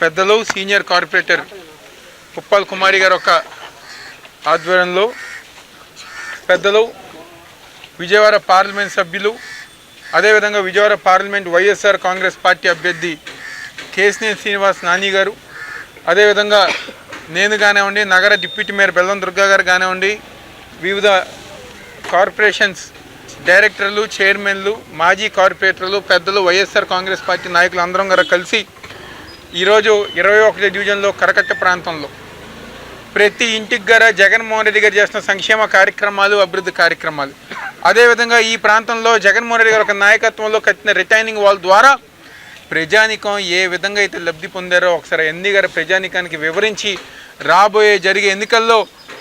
పెద్దలు senior corporator Uppal కుమారి గారు ఒక ఆధ్వర్యంలో పెద్దలు విజయవాడ పార్లమెంట్ సభ్యులు అదేవిధంగా Vijayawada parliament YSR Congress party అభ్యర్థి కేసినేని శ్రీనివాస్ నాని గారు అదేవిధంగా నేను కానివ్వండి నగర డిప్యూటీ మేయర్ బెల్లం దుర్గా గారు కానివ్వండి వివిధ కార్పొరేషన్స్ డైరెక్టర్లు చైర్మన్లు మాజీ కార్పొరేటర్లు పెద్దలు వైఎస్ఆర్ కాంగ్రెస్ పార్టీ నాయకులు అందరం గారు కలిసి ఈరోజు ఇరవై ఒకటి డివిజన్లో కరకట్ట ప్రాంతంలో ప్రతి ఇంటికి గారా జగన్మోహన్ రెడ్డి గారు చేస్తున్న సంక్షేమ కార్యక్రమాలు అభివృద్ధి కార్యక్రమాలు. అదేవిధంగా ఈ ప్రాంతంలో జగన్మోహన్ రెడ్డి గారి ఒక నాయకత్వంలో కట్టిన రిటైనింగ్ వాల్ ద్వారా ప్రజానికం ఏ విధంగా అయితే లబ్ధి పొందారో ఒకసారి ఎన్ని గారు ప్రజానికానికి వివరించి రాబోయే జరిగే ఎన్నికల్లో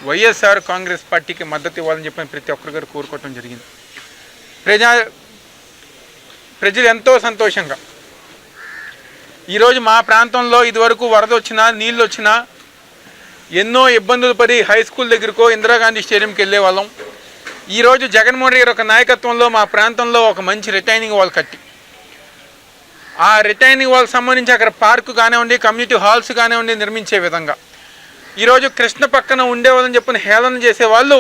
వైఎస్ఆర్ కాంగ్రెస్ పార్టీకి మద్దతు ఇవ్వాలని చెప్పి ప్రతి ఒక్కరి గారు కోరుకోవటం జరిగింది. ప్రజా ప్రజలు ఎంతో సంతోషంగా ఈరోజు మా ప్రాంతంలో ఇదివరకు వరద వచ్చినా నీళ్ళు వచ్చినా ఎన్నో ఇబ్బందులు పడి హై స్కూల్ దగ్గరకో ఇందిరాగాంధీ స్టేడియంకి వెళ్ళే వాళ్ళం. ఈరోజు జగన్మోహన్ రెడ్డి గారి ఒక నాయకత్వంలో మా ప్రాంతంలో ఒక మంచి రిటైనింగ్ వాల్ కట్టి. ఆ రిటైనింగ్ వాల్ సంబంధించి అక్కడ పార్కు కానివ్వండి కమ్యూనిటీ హాల్స్ కానివ్వండి నిర్మించే విధంగా. ఈరోజు కృష్ణ పక్కన ఉండేవాళ్ళని చెప్పిన హేళన చేసే వాళ్ళు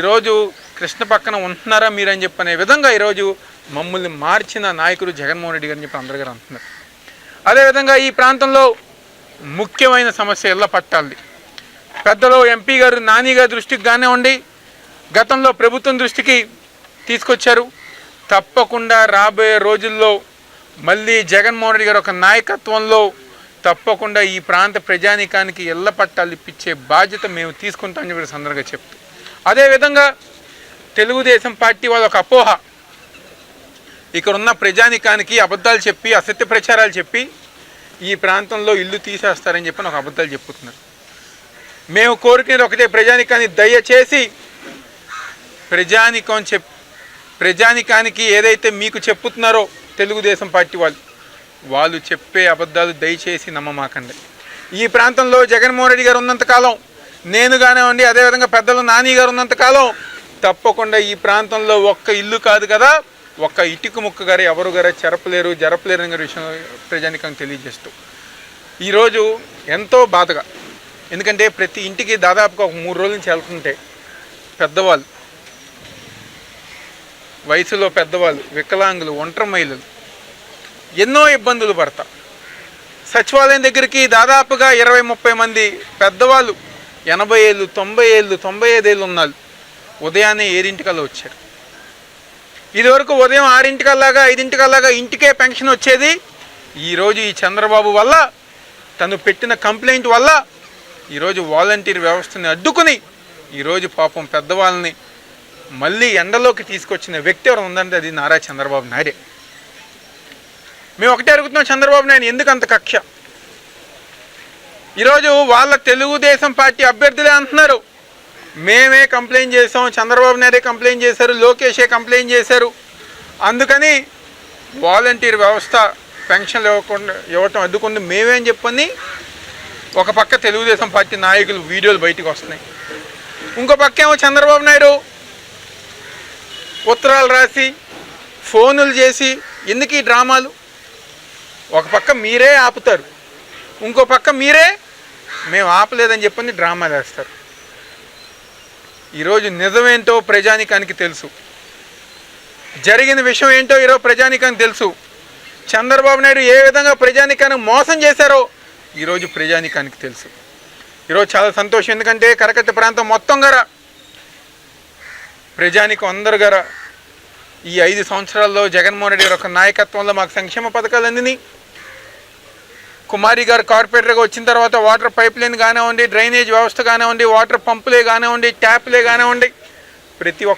ఈరోజు కృష్ణ పక్కన ఉంటున్నారా మీరని చెప్పనే విధంగా ఈరోజు మమ్మల్ని మార్చిన నాయకుడు జగన్మోహన్ రెడ్డి గారిని చెప్పి అందరిగారు అంటున్నారు. అదేవిధంగా ఈ ప్రాంతంలో ముఖ్యమైన సమస్య ఇళ్ళ పట్టాలి పెద్దలు ఎంపీ గారు నాని గారి దృష్టికి కానివ్వండి గతంలో ప్రభుత్వం దృష్టికి తీసుకొచ్చారు. తప్పకుండా రాబోయే రోజుల్లో మళ్ళీ జగన్మోహన్ రెడ్డి గారు ఒక నాయకత్వంలో తప్పకుండా ఈ ప్రాంత ప్రజానీకానికి ఇళ్ళ పట్టాలు ఇప్పించే బాధ్యత మేము తీసుకుంటామని చెప్పి సందర్భంగా చెప్తూ. అదేవిధంగా తెలుగుదేశం పార్టీ వాళ్ళ ఒక అపోహ. ఇక్కడ ఉన్న ప్రజానికానికి అబద్ధాలు చెప్పి అసత్య ప్రచారాలు చెప్పి ఈ ప్రాంతంలో ఇల్లు తీసేస్తారని చెప్పి ఒక అబద్ధాలు చెప్పుతున్నారు. మేము కోరుకునేది ఒకటే ప్రజానికాన్ని దయచేసి ప్రజానికం చెప్ ప్రజానికానికి ఏదైతే మీకు చెప్పుతున్నారో తెలుగుదేశం పార్టీ వాళ్ళు వాళ్ళు చెప్పే అబద్ధాలు దయచేసి నమ్మమాకండి. ఈ ప్రాంతంలో జగన్మోహన్ రెడ్డి గారు ఉన్నంతకాలం నేను కానివ్వండి అదేవిధంగా పెద్దలు నాని గారు ఉన్నంతకాలం తప్పకుండా ఈ ప్రాంతంలో ఒక్క ఇల్లు కాదు కదా ఒక్క ఇటుక ముక్క గారు ఎవరు గారు చెరపలేరు జరపలేరు అనే విషయం ప్రజానికం తెలియజేస్తూ. ఈరోజు ఎంతో బాధగా ఎందుకంటే ప్రతి ఇంటికి దాదాపుగా ఒక మూడు రోజుల నుంచి వెళ్తుంటే పెద్దవాళ్ళు వయసులో పెద్దవాళ్ళు వికలాంగులు ఒంటరి మహిళలు ఎన్నో ఇబ్బందులు పడతా. సచివాలయం దగ్గరికి దాదాపుగా ఇరవై ముప్పై మంది పెద్దవాళ్ళు ఎనభై ఏళ్ళు తొంభై ఏళ్ళు తొంభై ఐదేళ్ళు ఉన్నారు ఉదయాన్నే ఏడింటికల్లా వచ్చారు. ఇదివరకు ఉదయం ఆరింటికల్లాగా ఐదింటికల్లాగా ఇంటికే పెన్షన్ వచ్చేది. ఈరోజు ఈ చంద్రబాబు వల్ల తను పెట్టిన కంప్లైంట్ వల్ల ఈరోజు వాలంటీర్ వ్యవస్థని అడ్డుకుని ఈరోజు పాపం పెద్దవాళ్ళని మళ్ళీ ఎండలోకి తీసుకొచ్చిన వ్యక్తి ఎవరు ఉందంటే అది నారా చంద్రబాబు నాయుడే. మేము ఒకటే అడుగుతున్నాం చంద్రబాబు నాయుడు ఎందుకు అంత కక్ష? ఈరోజు వాళ్ళ తెలుగుదేశం పార్టీ అభ్యర్థులే అంటున్నారు. మేమే కంప్లైంట్ చేసాం చంద్రబాబు నాయుడే కంప్లైంట్ చేశారు లోకేషే కంప్లైంట్ చేశారు. అందుకని వాలంటీర్ వ్యవస్థ పెన్షన్లు ఇవ్వకుండా ఇవ్వటం అడ్డుకుంది. మేమేం చెప్పని ఒక పక్క తెలుగుదేశం పార్టీ నాయకులు వీడియోలు బయటకు వస్తున్నాయి. ఇంకో పక్క ఏమో చంద్రబాబు నాయుడు ఉత్తరాలు రాసి ఫోనులు చేసి ఎందుకు ఈ డ్రామాలు? ఒక పక్క మీరే ఆపుతారు. ఇంకో పక్క మీరే మేము ఆపలేదని చెప్పని డ్రామా చేస్తారు ఈరోజు నిజమేంటో ప్రజానికానికి తెలుసు. జరిగిన విషయం ఏంటో ఈరోజు ప్రజానికానికి తెలుసు. చంద్రబాబు నాయుడు ఏ విధంగా ప్రజానికాన్ని మోసం చేశారో ఈరోజు ప్రజానికానికి తెలుసు. ఈరోజు చాలా సంతోషం. ఎందుకంటే కరకట్ట ప్రాంతం మొత్తం గర. ప్రజానికం అందరు గర. ఈ ఐదు సంవత్సరాల్లో జగన్మోహన్ రెడ్డి గారి ఒక నాయకత్వంలో మాకు సంక్షేమ పథకాలు అందినాయి కుమారి గారు కార్పొరేటర్గా వచ్చిన తర్వాత వాటర్ పైప్ లైన్ కానివ్వండి డ్రైనేజ్ వ్యవస్థ కానివ్వండి వాటర్ పంపులే కానివ్వండి ట్యాప్లే కానివ్వండి ప్రతి ఒక్క